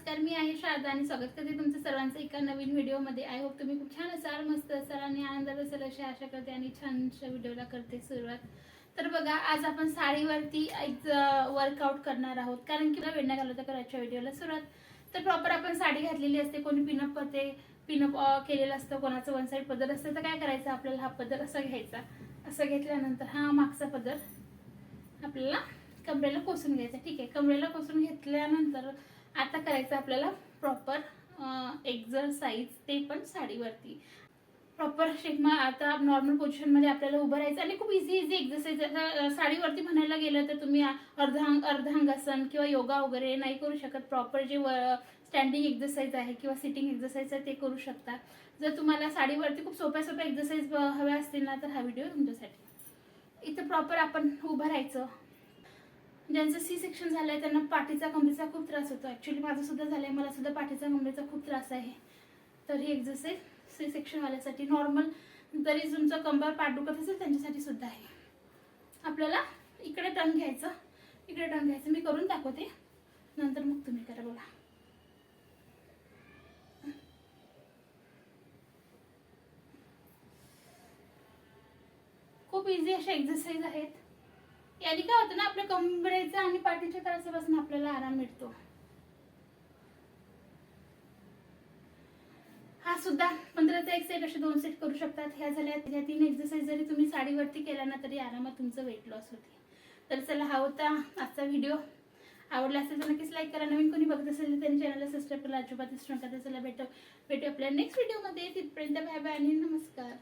नमस्कार मी आहे शारदा आणि स्वागत करते तुमचं सर्वांचं एका नवीन व्हिडिओमध्ये. आय होप तुम्ही खूप छान असाल मस्त असाल आणि आनंदात असेल अशी आशा करते आणि छानशा व्हिडिओला करते सुरुवात. तर बघा आज आपण साडीवरती एक वर्कआउट करणार आहोत. कारण की वेळ नाही तर आजच्या व्हिडिओला सुरुवात. तर प्रॉपर आपण साडी घातलेली असते कोणी पिनअप करते पिनअप केलेलं असतं कोणाचं वन साईड पदर असतं तर काय करायचं आपल्याला? हा पदर असा घ्यायचा. असं घेतल्यानंतर हा मागचा पदर आपल्याला कमरेला कोसून घ्यायचा. ठीक आहे कमरेला कोसून घेतल्यानंतर आता करायचं आपल्याला प्रॉपर एक्झरसाईज ते पण साडीवरती. प्रॉपर शेपमा आता नॉर्मल पोझिशनमध्ये आपल्याला उभं राहायचं आणि खूप इझी इझी एक्झरसाईज आता साडीवरती म्हणायला गेलं तर तुम्ही अर्धांग अर्धांगासन किंवा योगा वगैरे नाही करू शकत. प्रॉपर जे स्टँडिंग एक्झरसाईज आहे किंवा सिटिंग एक्झरसाईज आहे ते करू शकता. जर तुम्हाला साडीवरती खूप सोप्या सोप्या एक्झरसाईज हव्या असतील ना तर हा व्हिडिओ तुमच्यासाठी. इथं प्रॉपर आपण उभं राहायचं. ज्यांचं सी सेक्शन झालंय त्यांना पाठीचा कमरेचा खूप त्रास होतो. ऍक्च्युली माझं सुद्धा आहे मला सुद्धा पाठीचा कमरेचा खूप त्रास आहे. तर ही एक्झरसाइज सी सेक्शन वाल्यासाठी नॉर्मल जरी तुमचं कंबर पाठ दुखत असेल त्यांच्यासाठी सुद्धा आहे. आपल्याला इकडे टन घ्यायचं. इकडे टन घ्यायचं. मी करून दाखवते. नंतर मग तुम्ही करा बोला. खूप इझी अशा एक्झरसाइज आहेत. याने काय होतं ना आपल्या कमरेचा आणि पाठीच्या त्रासापासून आपल्याला आराम मिळतो. हा सुद्धा पंधराचा एक सेट असे दोन सेट करू शकतात. ह्या झाल्या ह्या तीन एक्सरसाइज जरी तुम्ही साडीवरती केल्या ना तरी आरामात तुमचं वेट लॉस होते. तर चला हा होता आजचा व्हिडिओ आवडला असेल तर नक्कीच लाईक करा. नवीन कोणी बघत असेल तर त्यांनी चॅनलला सबस्क्राईब करा. अजिबात विसरू नका तर चला भेटू भेटू आपल्या नेक्स्ट व्हिडिओमध्ये तिथपर्यंत बाय बाय आणि नमस्कार.